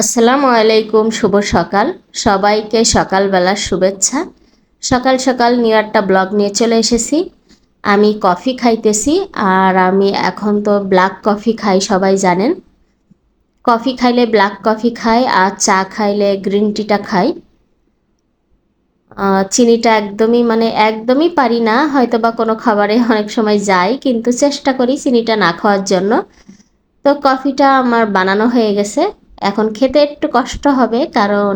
আসসালামু আলাইকুম, শুভ সকাল। সবাইকে সকালবেলার শুভেচ্ছা। সকাল সকাল নিউ একটা ব্লগ নিয়ে চলে এসেছি। আমি কফি খাইতেছি আর আমি এখন তো ব্ল্যাক কফি খাই, সবাই জানেন। কফি খাইলে ব্ল্যাক কফি খাই আর চা খাইলে গ্রিন টিটা খাই। চিনিটা একদমই মানে একদমই পারি না হয়তো বা কোনো খাবারে অনেক সময় যাই, কিন্তু চেষ্টা করি চিনিটা না খাওয়ার জন্য। তো কফিটা আমার বানানো হয়ে গেছে। এখন খেতে একটু কষ্ট হবে, কারণ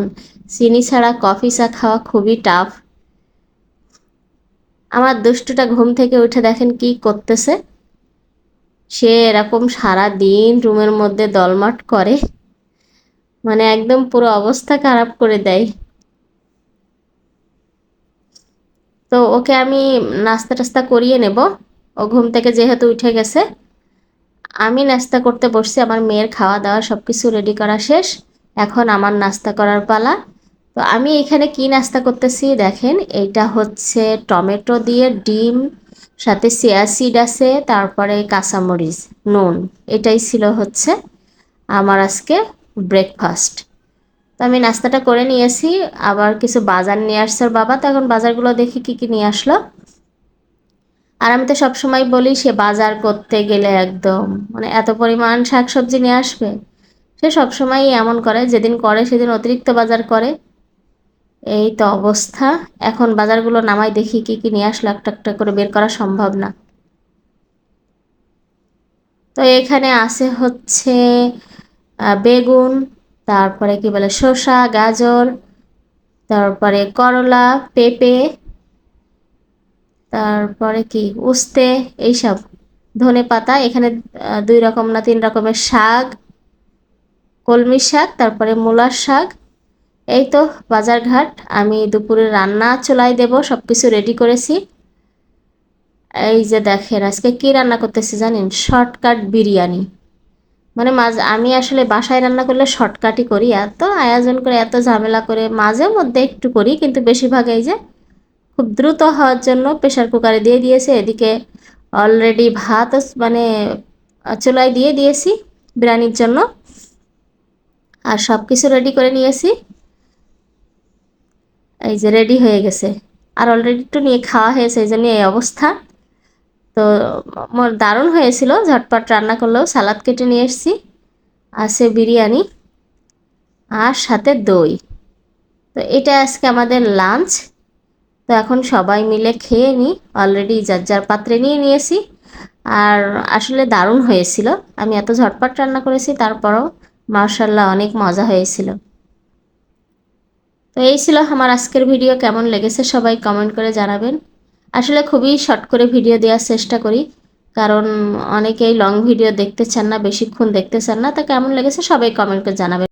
চিনি ছাড়া কফি চা খাওয়া খুবই টাফ আমার দুষ্টুটা ঘুম থেকে উঠে দেখেন কি করতেছে। সে এরকম সারা দিন রুমের মধ্যে দলমাট করে মানে একদম পুরো অবস্থা খারাপ করে দেয়। তো ওকে আমি নাস্তা টাস্তা করিয়ে নেব। ও ঘুম থেকে যেহেতু উঠে গেছে আমি নাস্তা করতে বসছি, আমার মেয়ের খাওয়া দাওয়া সব কিছু রেডি করা শেষ। এখন আমার নাস্তা করার পালা। তো আমি এখানে কি নাস্তা করতেছি দেখেন, এইটা হচ্ছে টমেটো দিয়ে ডিম, সাথে সিয়া সিড আছে, তারপরে কাঁচামরিচ, নুন, এটাই ছিল হচ্ছে আমার আজকে ব্রেকফাস্ট তো আমি নাস্তাটা করে নিয়েছি, আবার কিছু বাজার নিয়ে আসছে বাবা, তো এখন বাজারগুলো দেখি কি কি নিয়ে আসলো। আর আমি তো সবসময় বলি, সে বাজার করতে গেলে একদম মানে এত পরিমাণ শাকসবজি নিয়ে আসবে। সে সবসময়ই এমন করে, যেদিন করে সেদিন অতিরিক্ত বাজার করে। এই তো অবস্থা। এখন বাজারগুলো নামাই দেখি কি কি নিয়ে আসলো, একটা একটা করে বের করা সম্ভব না। তো এখানে আছে হচ্ছে বেগুন, তারপরে কি বলে, শসা, গাজর, তারপরে করলা, পেঁপে তারপরে কি? উস্তে, এইসব। ধনে পাতা, এখানে দুই রকম না তিন রকমের শাক। কলমি শাক, তারপরে মূলার শাক। এই তো বাজারঘাট। আমি দুপুরে রান্না চলাই দেব সব কিছু রেডি করেছি। এই যে দেখেন, আজকে কি রান্না করতেছি জানেন? শর্টকাট বিরিয়ানি। মানে মাঝ, আমি আসলে বাসায় রান্না করলে শর্টকাটই করি। এত আয়োজন করে, এত ঝামেলা করে মাঝে মধ্যে একটু করি, কিন্তু বেশিরভাগ এই যে খুব দ্রুত হওয়ার জন্য প্রেশার কুকারে দিয়ে দিয়েছে। এদিকে অলরেডি ভাত মানে চুলায় দিয়ে দিয়েছি বিরিয়ানির জন্য। আর সব কিছু রেডি করে নিয়েছি। এই যে রেডি হয়ে গেছে। আর অলরেডি একটু নিয়ে খাওয়া হয়েছে, এই জন্য এই অবস্থা। তো, মোর দারুণ হয়েছিল, ঝটপট রান্না করলেও সালাদ কেটে নিয়ে এসেছি। আছে বিরিয়ানি আর সাথে দই। তো এটা আজকে আমাদের লাঞ্চ তো এখন সবাই মিলে খেয়ে নিই অলরেডি যার যার পাত্রে নিয়ে নিয়েছি। আর আসলে দারুণ হয়েছিল। আমি এত ঝটপট রান্না করেছি, তারপরও মার্শাল্লাহ অনেক মজা হয়েছিল। তো এই ছিল আমার আজকের ভিডিও, কেমন লেগেছে সবাই কমেন্ট করে জানাবেন। আসলে খুবই শর্ট করে ভিডিও দেওয়ার চেষ্টা করি, কারণ অনেকেই লং ভিডিও দেখতে চান না, বেশিক্ষণ দেখতে চান না, তা কেমন লেগেছে সবাই কমেন্ট করে জানাবেন।